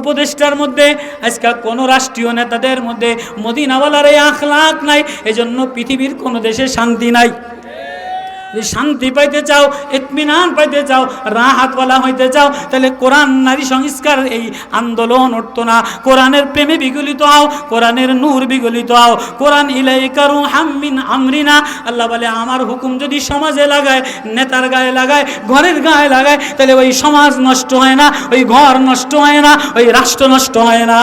উপদেষ্টার মধ্যে, আজকে কোনো রাষ্ট্রীয় নেতাদের মধ্যে মদিনাওয়ালার এই আখলাখ নাই, এজন্য পৃথিবীর কোনো দেশে শান্তি নাই। শান্তি পাইতে চাও, ইতমিনান পাইতে চাও, রাহাতওয়ালা হইতে চাও, তাহলে কোরআন নারী সংস্কার এই আন্দোলন উঠতো না। কোরআনের প্রেমে বিগলিত হও, কোরআনের নূর বিগলিত হও। কোরআন ইলাই কারু হাম্মিন আমরিনা। আল্লাহ বলে, আমার হুকুম যদি সমাজে লাগায়, নেতার গায়ে লাগায়, ঘরের গায়ে লাগায়, তাহলে ওই সমাজ নষ্ট হয় না, ওই ঘর নষ্ট হয় না, ওই রাষ্ট্র নষ্ট হয় না।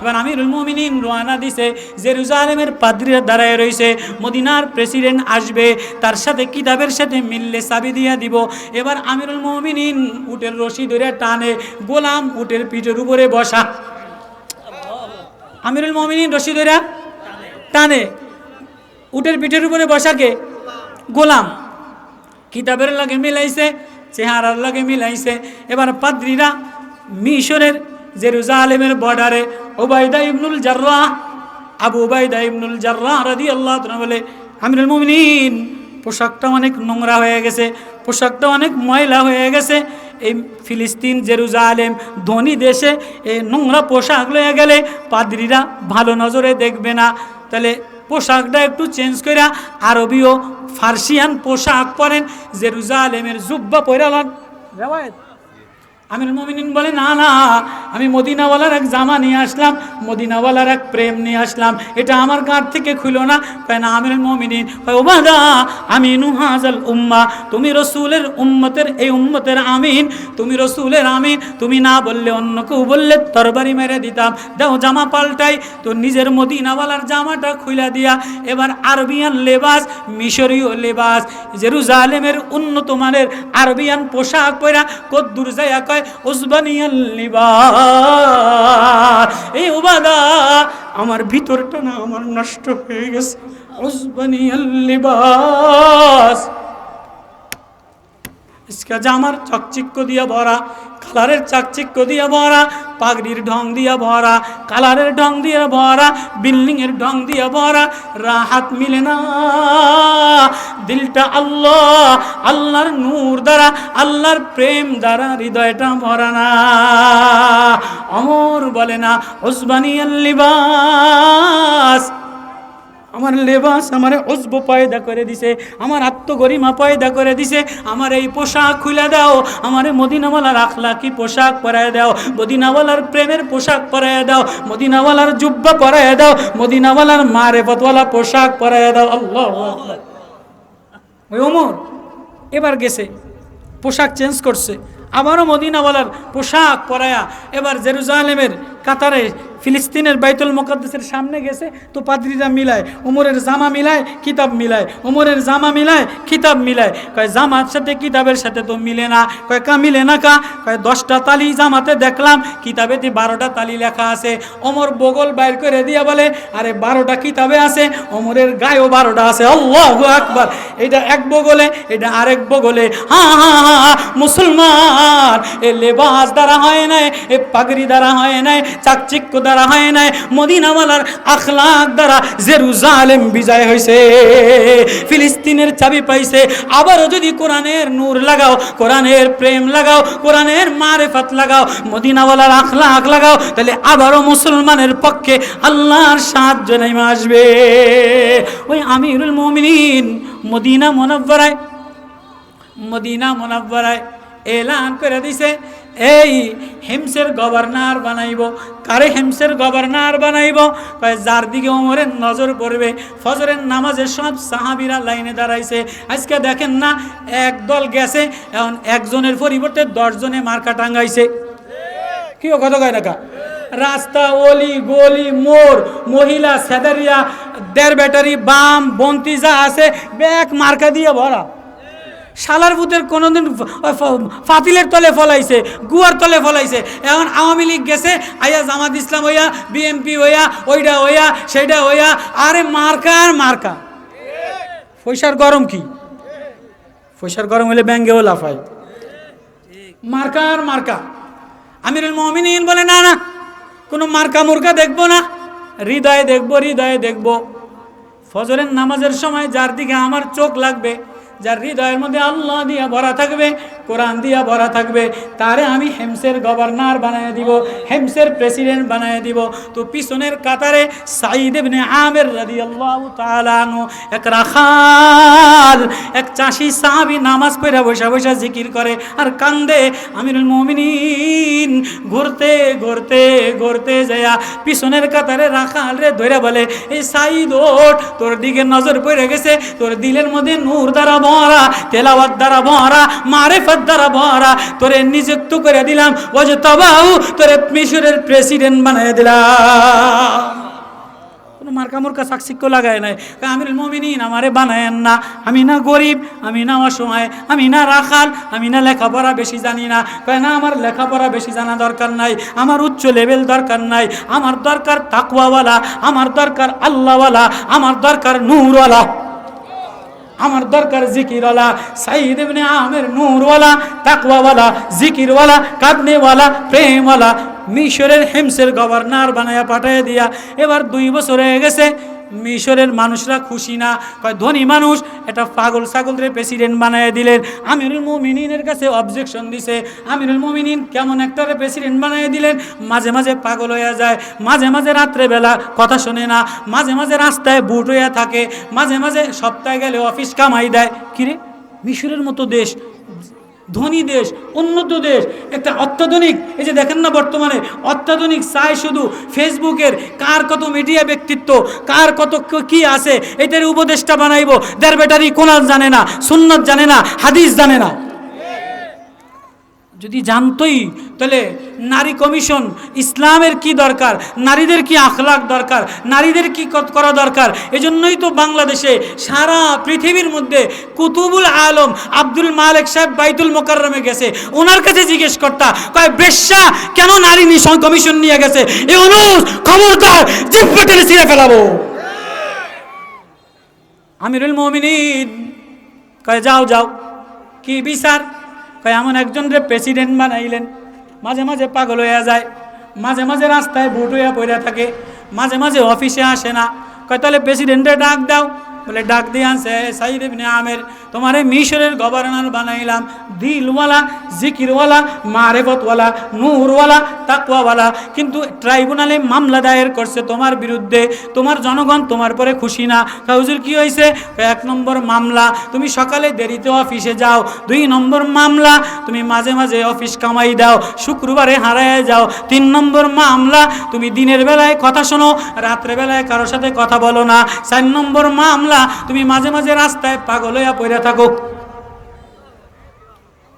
এবার আমিরুল মুমিনিন রোয়ানা দিছে, জেরুজালেমের পাদ্রীরা দাঁড়ায় রয়েছে মদিনার প্রেসিডেন্ট আসবে, তার সাথে কিতাবের সাথে মিললে চাবি দিয়া দিব। এবার আমিরুল মুমিনিন উটের রশি ধরে টানে, গোলাম উটের পিঠের উপরে বসা। আমিরুল মুমিনিন রশি ধরে টানে, উটের পিঠের উপরে বসাকে গোলাম। কিতাবের লাগে মিলাইছে, চেহারার লাগে মিলাইছে। এবার পাদ্রীরা মিশরের জেরুজালেমের বর্ডারে ওবায়দা ইবনুল জার্রাহ আবু ওবায়দা ইবনুল জার্রাহ রাদি আল্লাহ বলে, আমিরুল মুমিনিন, পোশাকটা অনেক নোংরা হয়ে গেছে, পোশাকটা অনেক ময়লা হয়ে গেছে, এই ফিলিস্তিন, জেরুজালেম, ধনী দেশে এই নোংরা পোশাক লয়ে গেলে পাদ্রীরা ভালো নজরে দেখবে না। তাহলে পোশাকটা একটু চেঞ্জ করে আরবীয় ফার্সিয়ান পোশাক পরেন, জেরুজালেমের জুব্বা রেওয়ায়ত। আমির মমিনিন বলে, না না আমি মদিনাওয়ালার এক জামা নিয়ে আসলাম, মদিনাওয়ালার এক প্রেম নিয়ে আসলাম। এটা আমার গাঁট থেকে খুলো না। না আমির মমিনিন কয় ও বাদা আমি নুহাজাল উম্মা। তুমি রসুলের উম্মতের, এই উম্মতের আমিন। তুমি রসুলের আমিন। তুমি না বললে অন্য কেউ বললে, তরবারি মেরে দিতাম। দাও জামা পাল্টাই তো নিজের মদিনাওয়ালার জামাটা খুলে দিয়া। এবার আরবিয়ান লেবাস, মিশরীয় লেবাস। জেরুজালেমের উন্নত মানের আরবিয়ান পোশাক পরা কদ্দুর যাইয়া কয় উসবানিয়াল লিবাস। এই উবাদা আমার ভিতরটা না আমার নষ্ট হয়ে গেছে। লিবাস। ইসকা জামার চাকচিক্য দিয়া ভরা, কালারের চাকচিক্য দিয়ে ভরা পাগড়ির ঢং দিয়া ভরা, কালারের ঢং দিয়া ভরা বিল্ডিং এর ঢং দিয়া ভরা, রাহাত মিলে না। দিলটা আল্লাহ, আল্লাহর নূর দ্বারা, আল্লাহর প্রেম দ্বারা হৃদয়টা ভরা না। অমর বলে না ওসবানি লিবাস। আমার লেবাস আমার অজব পয়দা করে দিছে, আমার আত্মগরিমা পয়দা করে দিছে, আমার এই পোশাক খুলে দাও, আমার মদিনাওয়ালার আখলাকি পোশাক পরায় দাও, মদিনাওয়ালার প্রেমের পোশাক পরায় দাও, মদিনাওয়ালার জুব্বা পরায় দাও, মদিনাওয়ালার মারেফতওয়ালা পোশাক পরায় দাও, আল্লাহ ওই ওমর এবার গেছে, পোশাক চেঞ্জ করছে, আবারও মদিনাওয়ালার পোশাক পরায়া, এবার জেরুজালেমের কাতারে ফিলিস্তিনের বাইতুল মোকাদ্দেসের সামনে গেছে তো পাদ্রিরা মিলায় উমরের জামা মিলায় কিতাব মিলায় উমরের জামা মিলায় কিতাব মিলায়। কয় জামার সাথে কিতাবের সাথে তো মিলে না। কয় কা মিলে না কা? কয় দশটা তালি জামাতে দেখলাম কিতাবে কিতাবেতে বারোটা তালি লেখা আছে। অমর বগল বাইর করে দিয়া বলে আরে বারোটা কিতাবে আছে অমরের গায়েও বারোটা আছে। আল্লাহ আকবার। এটা এক বগলে এটা আরেক বগলে। হা হা হা, মুসলমান এ লেবাস দ্বারা হয় নাই এ পাগড়ি দ্বারা হয় নাই চাকচিক্য দ্বারা হয় নাই, মদিনাওয়ালার আখলাক দ্বারা জেরুজালেম বিজয় হয়েছে ফিলিস্তিনের চাবি পাইছে। আবারও যদি কোরআনের নূর লাগাও, কোরআনের প্রেম লাগাও, কোরআনের মারেফাত লাগাও, মদিনাওয়ালার আখলাক লাগাও, তাহলে আবারও মুসলমানের পক্ষে আল্লাহর সাহায্য নেমে আসবে। ওই আমিরুল মমিনিন মদিনা মনব্বরায় মদিনা মোনাব্বরায় এলান করে দিছে। এই হেমসের গভর্নর বানাইব, কারে হেমসের গভর্নর বানাইব? কয়, যার দিকে ওমরের নজর পড়বে, ফজরের নামাজে সব সাহাবিরা লাইনে দাঁড়াইছে। আজকে দেখেন না, এক দল গেছে, এখন একজনের পরিবর্তে দশজনে মার্কা টাঙ্গাইছে। কি কথা কয় না রাস্তা, অলি, গলি মোড় মহিলা, সেদারিয়া, দেড় ব্যাটারি, বাম, বন্তি যা আছে, ব্যাগ মার্কা দিয়ে ভরা। শালার ভূতের কোনোদিন ফাতিলের তলে ফলাইছে, গুয়ার তলে ফলাইছে। এখন আওয়ামী লীগ গেছে আইয়া জামাত ইসলাম হইয়া বিএনপি হইয়া ওইটা হইয়া সেইটা হইয়া, আরে মার্কা আর মার্কা। পয়সার গরম কি? পয়সার গরম হলে ব্যাঙ্গেও লাফায়। মার্কা আর মার্কা। আমিরুল মমিনিন বলে, না না, কোনো মার্কা মুর্কা দেখব না। হৃদয়ে দেখব হৃদয়ে দেখব। ফজরের নামাজের সময় যার দিকে আমার চোখ লাগবে যার হৃদয়ের মধ্যে আল্লাহ দিয়া ভরা থাকবে কোরআন দিয়া ভরা থাকবে, তারে আমি হেমসের গভর্নর বানিয়ে দিব, হেমসের প্রেসিডেন্ট বানিয়ে দিব। তো পিছনের কাতারে সাইদ ইবনে আমের রাদিয়াল্লাহু তাআলা আনহু, এক রাখাল, এক চাষি সাহাবী নামাজ পড়ে বসে বসে জিকির করে আর কান্দে, আমিরুল মুমিনিন ঘুরতে ঘুরতে ঘুরতে যায়া পিছনের কাতারে রাখাল রে ধরে বলে, এই সাইদ ওঠ, তোর দিকে নজর পড়ে গেছে, তোর দিলের মধ্যে নূর দ্বারা ভরা, তেলাওয়াত দ্বারা ভরা, মারেফত দ্বারা ভরা, তোরে নিযুক্ত করে দিলাম। ও যে তবাউ তোরে মিশরের প্রেসিডেন্ট বানিয়ে দিলাম। কোনো লাগায় নাই। মমিনিন আমারে বানায়েন না। আমি না গরিব, আমি না অসময় আমি না রাখাল, আমি না লেখাপড়া বেশি জানি না। কয় না, আমার লেখাপড়া বেশি জানা দরকার নাই, আমার উচ্চ লেভেল দরকার নাই, আমার দরকার তাকওয়াওয়ালা, আমার দরকার আল্লাহওয়ালা, আমার দরকার নূরওয়ালা। আমার দরকার জিকিরওয়ালা। সাইদ ইবনে আমের নূরওয়ালা, তাকওয়াওয়ালা, জিকিরওয়ালা, কাঁদনেওয়ালা, প্রেমওয়ালা, মিশরের হেমসের গভর্নর বানায়া পাঠিয়ে দিয়া এবার দুই বছর হয়ে গেছে। মিশরের মানুষরা খুশি না। কয়, ধনী মানুষ, এটা পাগল ছাগলরে প্রেসিডেন্ট বানায় দিলেন। আমিরুল মুমিনিনের কাছে অবজেকশন দিছে। আমিরুল মুমিনিন কেমন একটারে প্রেসিডেন্ট বানায় দিলেন। মাঝে মাঝে পাগল হয়ে যায়, মাঝে মাঝে রাত্রেবেলা কথা শোনে না, মাঝে মাঝে রাস্তায় বুট হইয়া থাকে, মাঝে মাঝে সপ্তাহে গেলে অফিস কামাই দেয়। কিরে? মিশরের মতো দেশ ধনী দেশ, উন্নত দেশ, একটা অত্যাধুনিক, এই যে দেখেন না বর্তমানে, অত্যাধুনিক চাই শুধু ফেসবুকের কার কত মিডিয়া ব্যক্তিত্ব, কার কত ক- আছে এটার উপদেষ্টা বানাইব। দেড় ব্যাটারি কোনাল জানে না, সুন্নত জানে না, হাদিস জানে না। যদি জানতই, তাহলে নারী কমিশন ইসলামের কি দরকার, নারীদের কি আখলাক দরকার, নারীদের কি করা দরকার? এজন্যই তো বাংলাদেশে সারা পৃথিবীর মধ্যে কুতুবুল আলম আব্দুল মালেক সাহেব বাইতুল মোকাররমে গেছে। ওনার কাছে জিজ্ঞেস করতা কয়, বেশ্যা, কেন নারী কমিশন নিয়ে গেছে? এই অনুজ খবরদার জিপ পেটেলে ছিঁড়ে ফেলাবো। আমিরুল মমিনিন, কয়, যাও যাও, কি বিচার? কয়, এমন একজন রে প্রেসিডেন্ট বানাইলেন। মাঝে মাঝে পাগল হইয়া যায়, মাঝে মাঝে রাস্তায় ভোট হইয়া পড়ে থাকে, মাঝে মাঝে অফিসে আসে না। কয়, তাহলে প্রেসিডেন্টে ডাক দাও। বলে ডাক দিয়ে আনছে সাইদ ইবনে আমের তোমার মিশরের গভর্নর বানাইলাম দিলওয়ালা জিকিরওয়ালা মারেফতওয়ালা নূরওয়ালা তাকওয়াওয়ালা। কিন্তু ট্রাইব্যুনালে মামলা দায়ের করছে তোমার বিরুদ্ধে তোমার জনগণ তোমার পরে খুশি না। কয়, হুজুর কি হয়েছে? এক নম্বর মামলা তুমি সকালে দেরিতে অফিসে যাও। দুই নম্বর মামলা তুমি মাঝে মাঝে অফিস কামাই দাও শুক্রবারে হারায় যাও। তিন নম্বর মামলা তুমি দিনের বেলায় কথা শোনো রাত্রেবেলায় কারোর সাথে কথা বলো না। চার নম্বর মামলা তুমি মাঝে মাঝে রাস্তায় পাগল হইয়া পড়ে থাকো।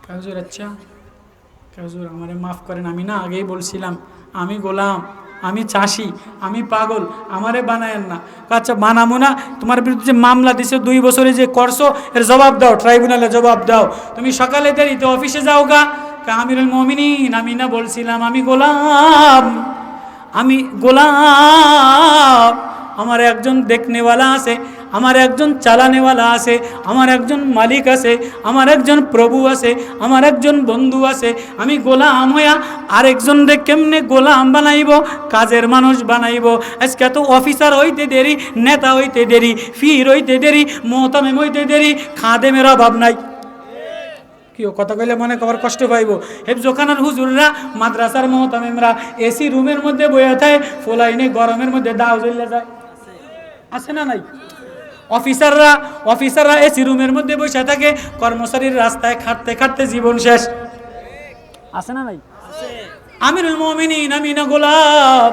কাজুর আচ্ছা কাজুর আমারে মাফ করেন, আমি না আগেই বলছিলাম, আমি গোলাম, আমি চাষি, আমি পাগল, আমারে বানায়েন না। আচ্ছা বানাবো না, তোমার বিরুদ্ধে যে মামলা দিছে, দুই বছরে যে করছ, এর জবাব দাও, ট্রাইব্যুনালে জবাব দাও। তুমি সকালে দেরিতে অফিসে যাও গা। আমিরুল মমিনিন, আমি না বলছিলাম, আমি গোলাম আমি গোলাম। আমার একজন দেখনেওয়ালা আছে আমার একজন চালানেওয়ালা আছে, আমার একজন মালিক আছে, আমার একজন প্রভু আছে, আমার একজন বন্ধু আছে, আমি গোলাম হইয়া আরেকজন রে কেমনে গোলাম বানাইব, কাজের মানুষ বানাইব? আজকে তো অফিসার হইতে দেরি, নেতা হইতে দেরি, ফির হইতে দেরি মোহতামেম হইতে দেরি, খাদেমের অভাব নাই। কি কথা কইলে মনে কবার কষ্ট পাইব। হেফজোখানার হুজুররা, মাদ্রাসার মোহতামেমরা এসি রুমের মধ্যে বইয়া থাকে, ফোলাইনে গরমের মধ্যে দাও জ্বলে যায়। আছে না নাই? অফিসাররা অফিসাররা এসি রুমের মধ্যে বসে থাকে কর্মচারীর রাস্তায় খাটতে খাটতে জীবন শেষ। আছে না নাই? আমিরুল মমিনিন আমি না গোলাপ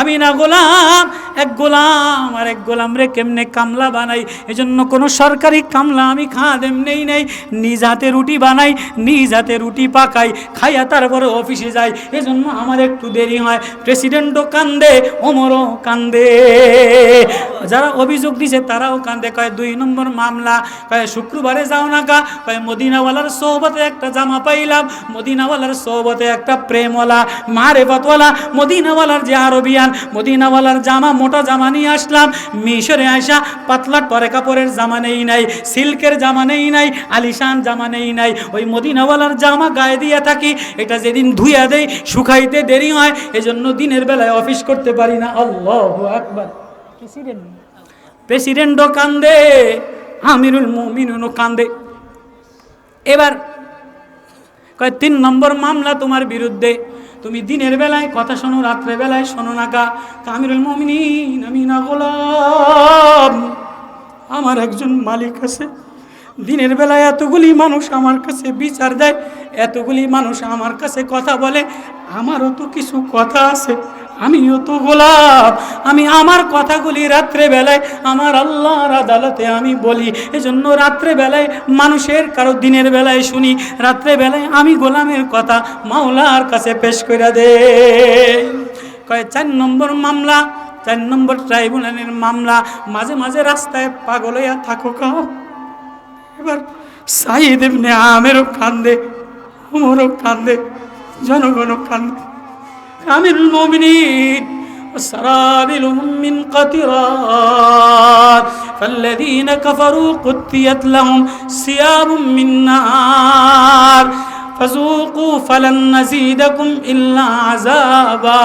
আমি না গোলাম এক গোলাম আর এক গোলাম রে কেমনে কামলা বানাই? এজন্য কোনো সরকারি কামলা আমি খাদেম নেই নেই। নিজ হাতে রুটি বানাই নিজ হাতে রুটি পাকাই খাইয়া তারপরে অফিসে যাই। এজন্য আমার একটু দেরি হয়। প্রেসিডেন্টও কান্দে ওমরও কান্দে। যারা অভিযোগ দিছে, তারাও কান্দে, কয় দুই নম্বর মামলা, কয় শুক্রবারে যাও না কা কয় মদিনাওয়ালার সোহবতে একটা জামা পাইলাম, মদিনাওয়ালার সোহবতে একটা প্রেমওয়ালা মারেফতওয়ালা মদিনাওয়ালার যে আরবিয়ান, মদিনাওয়ালার জামা, মোটা জামা নিয়ে আসলাম, মিশরে আসা পাতলা টরে কাপড়ের জামা নেই নাই, সিল্কের জামা নেই নাই, আলিশান জামা নেই নাই, ওই মদিনাওয়ালার জামা গায়ে দিয়ে থাকি, এটা যেদিন ধুইয়া দেয় শুকাইতে দেরি হয়, এজন্য দিনের বেলায় অফিস করতে পারি না। আল্লাহ আকবার। প্রেসিডেন্ট প্রেসিডেন্টও কান্দে আমিরুল মুমিনুনও কান্দে এবার কয়, তিন নম্বর মামলা তোমার বিরুদ্ধে। তুমি দিনের বেলায় কথা শোনো রাত্রে বেলায় শোনো না কা কামিরুল মমিনিন আমি গোলাম, আমার একজন মালিক আছে। দিনের বেলায় এতগুলি মানুষ আমার কাছে বিচার দেয়, এতগুলি মানুষ আমার কাছে কথা বলে, আমারও তো কিছু কথা আছে। আমিও তো গোলাপ। আমি আমার কথাগুলি রাত্রে বেলায় আমার আল্লাহর আদালতে আমি বলি। এজন্য রাত্রে বেলায় মানুষের কারও দিনের বেলায় শুনি। রাত্রে বেলায় আমি গোলামের কথা মাওলার কাছে পেশ করে দে কয়, চার নম্বর মামলা, চার নম্বর ট্রাইব্যুনালের মামলা। মাঝে মাঝে রাস্তায় পাগল হইয়া থাকো এবার সাইদ এমনি আমেরও কান্দে, উমরও কান্দে, জনগণও কান্দে। عن المؤمنين وسرابلهم من قطران فالذين كفروا قتيت لهم ثياب من نار. ফাজুকু ফালান নাজিদাকুম ইল্লা আযাবা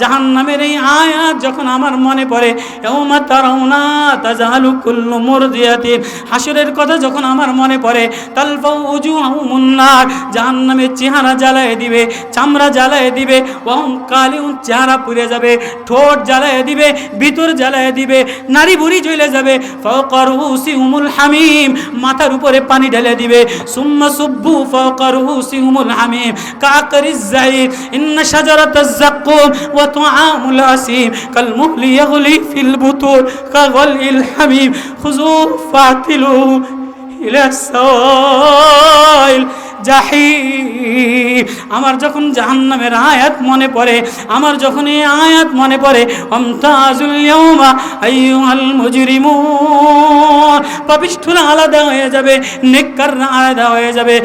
জাহান্নামের এই আয়াত যখন আমার মনে পড়ে ইয়াউমা তারাউনা তাজালু কুল্লু মুরদিয়াতিন হাসরের কথা যখন আমার মনে পড়ে তালফাউ উজুহুমুন নার জাহান্নামের চেহারা জ্বালায় দিবে, চামড়া জ্বালায় দিবে ওয়াহুম কালিউন চেহারা পুড়ে যাবে, ঠোঁট জ্বালায় দিবে, ভিতর জ্বালায় দিবে নারী বুড়ি জ্বলে যাবে ফাওকারুসি উমুল হামিম মাথার উপরে পানি ঢেলে দিবে সুম্মা সুব্বু ফাওকারুস রুউসিহুমুল হামিম কাকরিজ জাইদ ইন্না শাজারাতাজ যাক্কুম ওয়া তুআমুল আসিম কাল মুহলি ইয়াগলি ফিল বুতুর কাগলিল হামিম খুযু ফাতিলু ইলা সাওয়াইল জাহিম আমার যখন জাহান্নামের আয়াত মনে পড়ে, আমার যখন এই আয়াত মনে পড়ে অমতাজুল ইয়াউমা আইয়ুহাল মুজরিমুন। পাপিষ্ঠরা আলাদা হয়ে যাবে, নেককাররা আলাদা হয়ে যাবে।